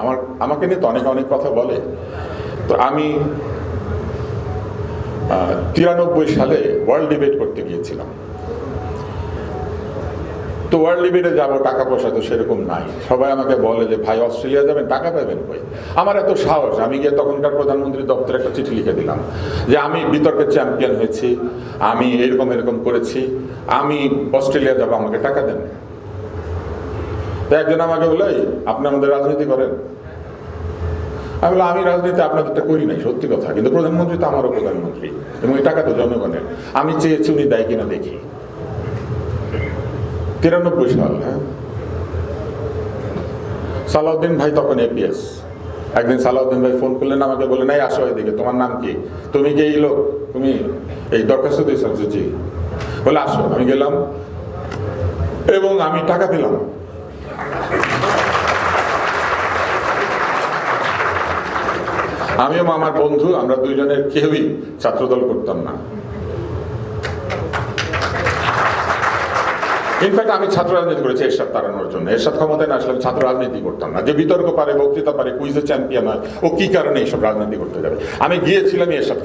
আমার, আমাকে নিয়ে তো অনেক অনেক কথা বলে। তো আমি তিরানব্বই সালে ওয়ার্ল্ড ডিবেট করতে গিয়েছিলাম। তো ওয়ার্ল্ড ডিবেটে যাব, টাকা পয়সা তো সেরকম নাই। সবাই আমাকে বলে যে, ভাই, অস্ট্রেলিয়া যাবেন, টাকা পাবেন কই? আমার এত সাহস। আমি গিয়ে তখনকার প্রধানমন্ত্রী দপ্তরে একটা চিঠি লিখে দিলাম যে, আমি বিতর্কের চ্যাম্পিয়ন হয়েছি, আমি এরকম এরকম করেছি, আমি অস্ট্রেলিয়া যাব, আমাকে টাকা দেন। একজন আমাকে বলে আপনি আমাদের রাজনীতি করেন। আমি বললাম, আমি রাজনীতি আপনাদেরটা করি নাই, সত্যি কথা। কিন্তু প্রধানমন্ত্রী তো আমারও প্রধানমন্ত্রী এবং এই টাকা তো জনগণের। আমি চেয়েছি উনি দেয় কিনা দেখি। তিরানব্বই সাল হ্যাঁ। সালাউদ্দিন ভাই তখন এপিএস একদিন সালাউদ্দিন ভাই ফোন করলেন, আমাকে বলে নাই আসো এদিকে, তোমার নাম কি? তুমি কি লোক? তুমি এই দরখাস্ত দিয়েছ জি বলে, আসো। আমি গেলাম এবং আমি টাকা দিলাম। আমি এবং আমার বন্ধু, আমরা দুইজনের কেউই ছাত্রদল করতাম না। ইনফ্যাক্ট আমি ছাত্র রাজনীতি করেছি এরশাদ তাড়ানোর জন্য। এরশাদ ক্ষমতায় না আসলে ছাত্র রাজনীতি করতাম না। যে বিতর্ক পারে, বক্তৃতা পারে, কুইজে চ্যাম্পিয়ন হয়, ও কি কারণে এইসব রাজনীতি করতে যাবে? আমি গিয়েছিলাম এরশাদ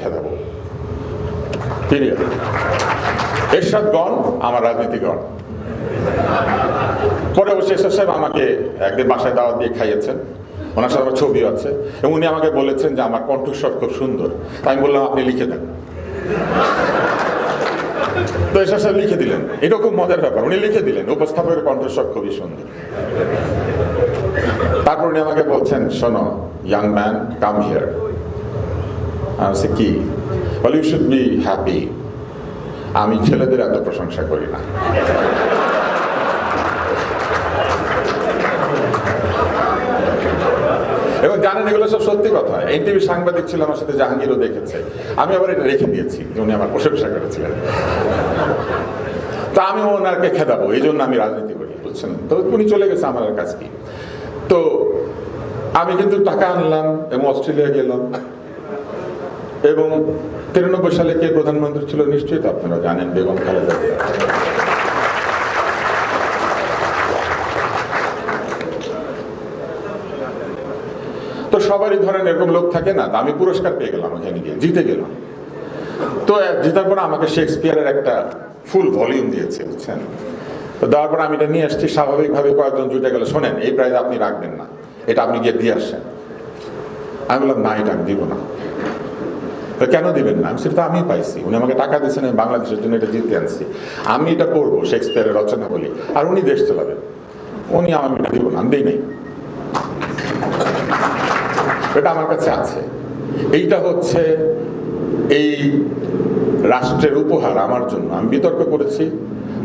পিরিয়ড এরশাদ গণ, আমার রাজনীতি গণ। পরে অবশ্যই এরশাদ সাহেব আমাকে একদিন বাসায় দাওয়াত দিয়ে খাইয়েছেন। ওনার সাথে আমার ছবিও আছে। এবং উনি আমাকে বলেছেন যে আমার কণ্ঠস্বর খুব সুন্দর। আমি বললাম, আপনি লিখে দেন। তো এসব সাহেব লিখে দিলেন। এটা খুব মজার ব্যাপার। উনি লিখে দিলেন, উপস্থাপকের কণ্ঠস্বর খুবই সুন্দর। তারপর উনি আমাকে বলছেন, শোনো ইয়াং ম্যান কাম হিয়ার সে কি? বল ইউ শুড বি হ্যাপি আমি ছেলেদের এত প্রশংসা করি না। জানেন, এগুলো সব সত্যি কথা। এনটিভি সাংবাদিক ছিল, আমার সাথে জাহাঙ্গীরও দেখেছে। আমি আবার এটা রেখে দিয়েছি উনি আমার প্রশংসা করেছিলেন। তা আমি ওনারকে খেদাবো, এই জন্য আমি রাজনীতি করি, বুঝছেন? তো উনি চলে গেছে আমার কাজ কি? তো আমি কিন্তু টাকা আনলাম, এবং অস্ট্রেলিয়া গেলাম। এবং তিরানব্বই সালে কে প্রধানমন্ত্রী ছিল, নিশ্চয়ই তো আপনারা জানেন, বেগম খালেদা সবারই ধরেন এরকম লোক থাকে না আমি পুরস্কার পেয়ে গেলাম ওখানে গিয়ে, জিতে গেলাম। তো জেতার পর আমাকে শেক্সপিয়ারের একটা ফুল ভলিউম দিয়েছে, বুঝছেন? তো দেওয়ার পর আমি এটা নিয়ে আসছি, স্বাভাবিকভাবে কয়েকজন জুটে গেলে, শোনেন, এই প্রাইজ আপনি রাখবেন না, এটা আপনি গিয়ে দিয়ে আসছেন আমি বললাম, না, এটা আমি দিব না। কেন দিবেন না? আমি সেটা আমি পাইছি, উনি আমাকে টাকা দিয়েছেন, আমি বাংলাদেশের জন্য এটা জিতে আনছি। আমি এটা পড়ব শেক্সপিয়ারের রচনা বলি আর উনি দেশ চালাবেন। উনি আমি এটা দিব না, আমি দিই নাই। এটা আমার কাছে আছে। এইটা হচ্ছে এই রাষ্ট্রের উপহার আমার জন্য। আমি বিতর্ক করেছি,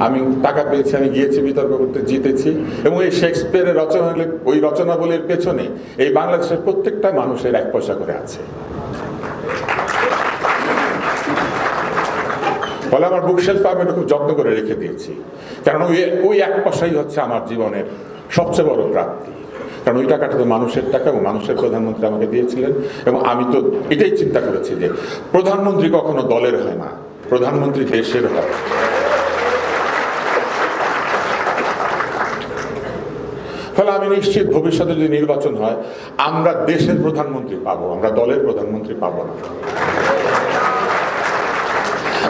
আমি টাকা পেয়েছি, আমি গিয়েছি বিতর্ক করতে, জিতেছি এবং এই শেক্সপিয়ারের রচনা ওই রচনাবলীর পেছনে এই বাংলাদেশের প্রত্যেকটা মানুষের এক পয়সা করে আছে। ফলে আমার বুক শেলফে আমি এটা খুব যত্ন করে রেখে দিয়েছি। কারণ ওই ওই এক পয়সাই হচ্ছে আমার জীবনের সবচেয়ে বড় প্রাপ্তি। কারণ ওই টাকাটা তো মানুষের টাকা এবং মানুষের প্রধানমন্ত্রী আমাকে দিয়েছিলেন। এবং আমি তো এটাই চিন্তা করেছি যে প্রধানমন্ত্রী কখনো দলের হয় না, প্রধানমন্ত্রী দেশের হয়। ফলে আমি নিশ্চিত ভবিষ্যতে যদি নির্বাচন হয়, আমরা দেশের প্রধানমন্ত্রী পাবো, আমরা দলের প্রধানমন্ত্রী পাবো না।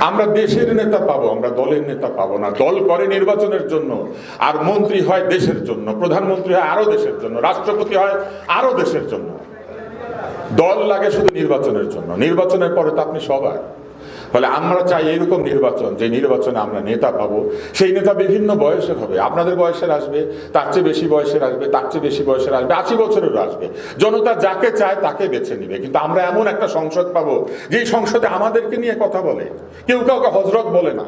আমরা দেশের নেতা পাবো, আমরা দলের নেতা পাবো না। দল করে নির্বাচনের জন্য, আর মন্ত্রী হয় দেশের জন্য, প্রধানমন্ত্রী হয় আরও দেশের জন্য, রাষ্ট্রপতি হয় আরও দেশের জন্য। দল লাগে শুধু নির্বাচনের জন্য, নির্বাচনের পরে তো আপনি সবার। ফলে আমরা চাই এইরকম নির্বাচন, যে নির্বাচনে আমরা নেতা পাবো, সেই নেতা বিভিন্ন বয়সের হবে। আপনাদের বয়সের আসবে, তার চেয়ে বেশি বয়সের আসবে, তার চেয়ে বেশি বয়সের আসবে, আশি বছরেরও আসবে। জনতা যাকে চায় তাকে বেছে নেবে। কিন্তু আমরা এমন একটা সংসদ পাবো, যেই সংসদে আমাদেরকে নিয়ে কথা বলে। কেউ কাউকে হজরত বলে না।